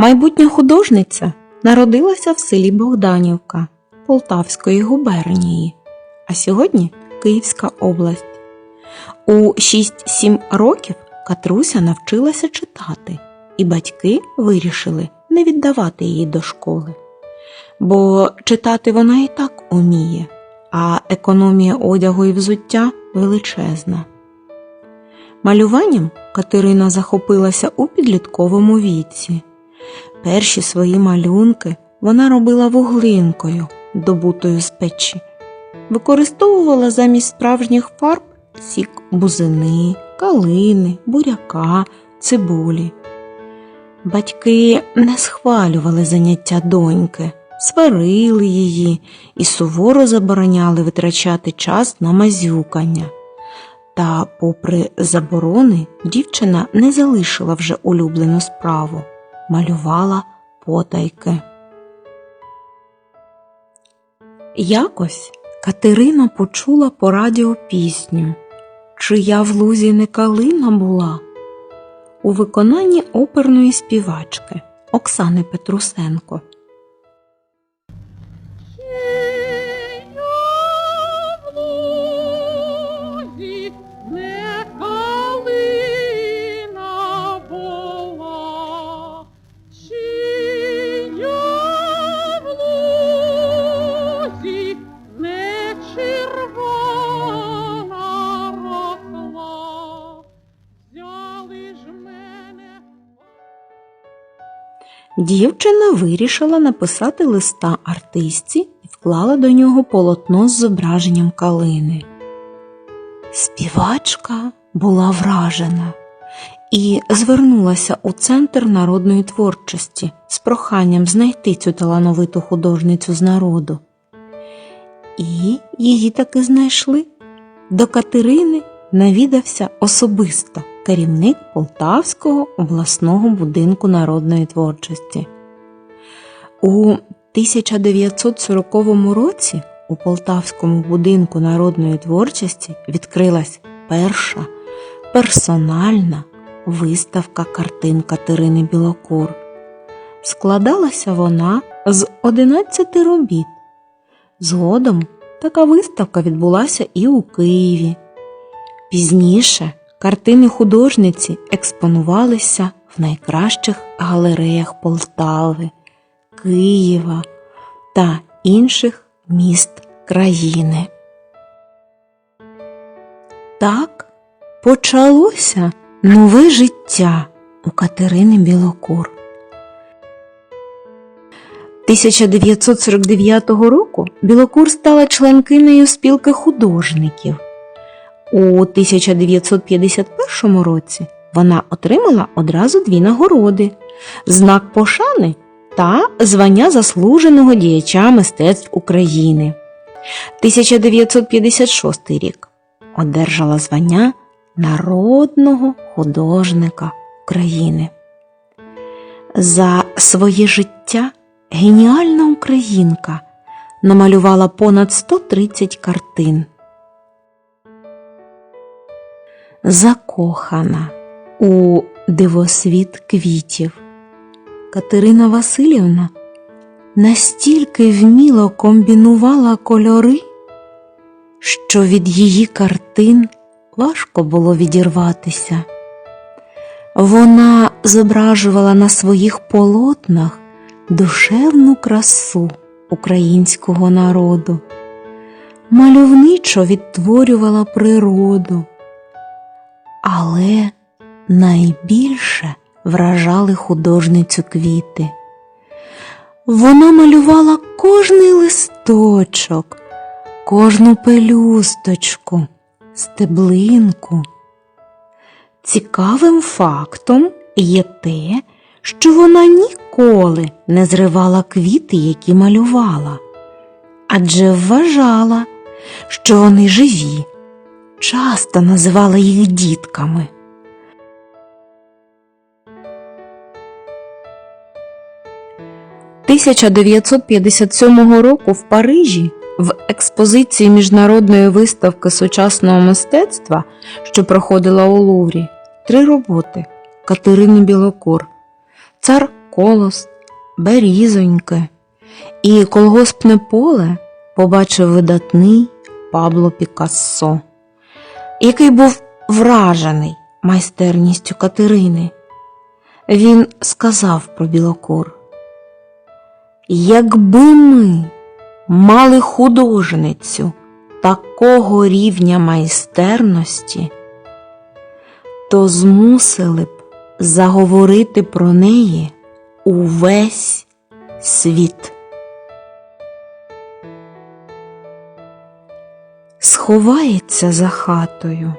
Майбутня художниця народилася в селі Богданівка Полтавської губернії, а сьогодні Київська область. У 6-7 років Катруся навчилася читати, і батьки вирішили не віддавати її до школи. Бо читати вона і так уміє, а економія одягу і взуття величезна. Малюванням Катерина захопилася у підлітковому віці. Перші свої малюнки вона робила вуглинкою, добутою з печі, використовувала замість справжніх фарб сік бузини, калини, буряка, цибулі. Батьки не схвалювали заняття доньки, сварили її і суворо забороняли витрачати час на мазюкання. Та, попри заборони, дівчина не залишила вже улюблену справу малювала потайки. Якось Катерина почула по радіо пісню Чия в лузі не калина була у виконанні оперної співачки Оксани Петрусенко. Дівчина вирішила написати листа артистці і вклала до нього полотно з зображенням калини. Співачка була вражена і звернулася у центр народної творчості з проханням знайти цю талановиту художницю з народу. І її таки знайшли. До Катерини навідався особисто керівник Полтавського обласного будинку народної творчості. У 1940 році у Полтавському будинку народної творчості відкрилась перша персональна виставка картин Катерини Білокур. Складалася вона з 11 робіт. Згодом така виставка відбулася і у Києві. Пізніше картини художниці експонувалися в найкращих галереях Полтави, Києва та інших міст країни. Так почалося нове життя у Катерини Білокур. 1949 року Білокур стала членкинею спілки художників. У 1951 році вона отримала одразу дві нагороди: знак пошани та звання заслуженого діяча мистецтв України. 1956 рік одержала звання народного художника України. За своє життя геніальна українка намалювала понад 130 картин. Закохана у дивосвіт квітів. Катерина Васильівна настільки вміло комбінувала кольори, що від її картин важко було відірватися. Вона зображувала на своїх полотнах душевну красу українського народу, мальовничо відтворювала природу, але найбільше вражали художницю квіти. Вона малювала кожний листочок, кожну пелюсточку, стеблинку. Цікавим фактом є те, що вона ніколи не зривала квіти, які малювала, адже вважала, що вони живі, часто називала їх дітками. – 1957 року в Парижі в експозиції міжнародної виставки сучасного мистецтва, що проходила у Луврі, три роботи. Катерини Білокур, Цар колос, берізоньки і колгоспне поле побачив видатний Пабло Пікассо, який був вражений майстерністю Катерини. Він сказав про білокур. Якби ми мали художницю такого рівня майстерності, то змусили б заговорити про неї увесь світ. Сховається за хатою,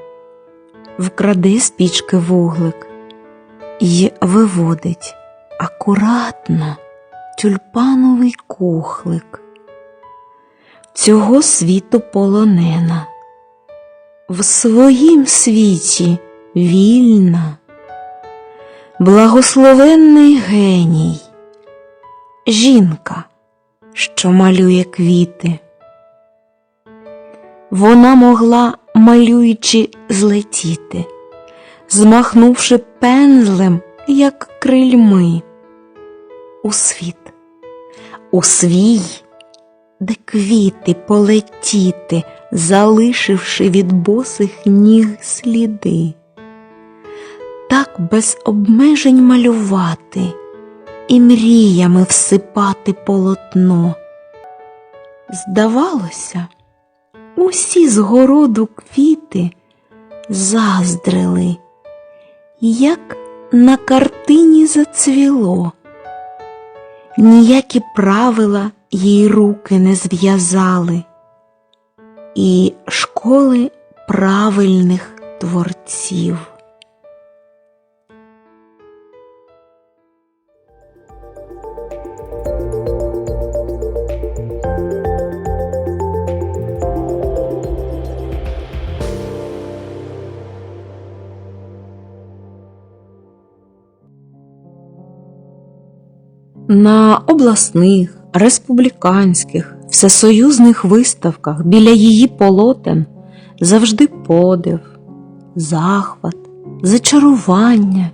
вкраде з пічки вуглик і виводить акуратно тюльпановий кухлик. Цього світу полонена, в своїм світі вільна, благословенний геній, жінка, що малює квіти. Вона могла, малюючи, злетіти, змахнувши пензлем, як крильми, у світ, у свій, де квіти полетіти, залишивши від босих ніг сліди, так без обмежень малювати і мріями всипати полотно. Здавалося, усі з городу квіти заздрили, як на картині зацвіло. Ніякі правила їй руки не зв'язали, і школи правильних творців. На обласних, республіканських, всесоюзних виставках біля її полотен завжди подив, захват, зачарування.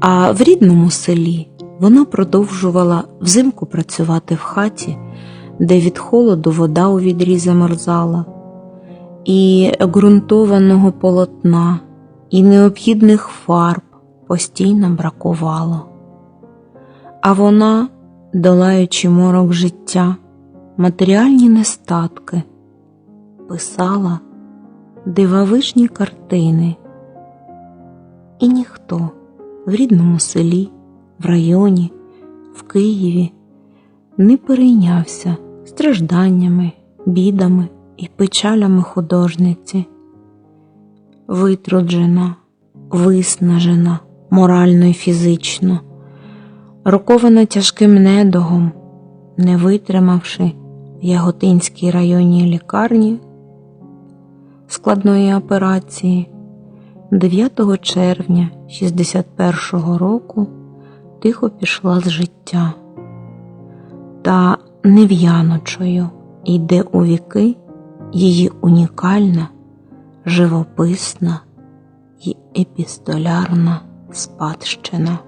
А в рідному селі вона продовжувала взимку працювати в хаті, де від холоду вода у відрі замерзала, і ґрунтованого полотна, і необхідних фарб постійно бракувало. А вона, долаючи морок життя, матеріальні нестатки, писала дивовижні картини. І ніхто в рідному селі, в районі, в Києві не перейнявся стражданнями, бідами і печалями художниці. Витруджена, виснажена морально і фізично рокована тяжким недогом, не витримавши в Яготинській районній лікарні складної операції 9 червня 61-го року тихо пішла з життя та нев'яночою йде у віки її унікальна, живописна і епістолярна спадщина.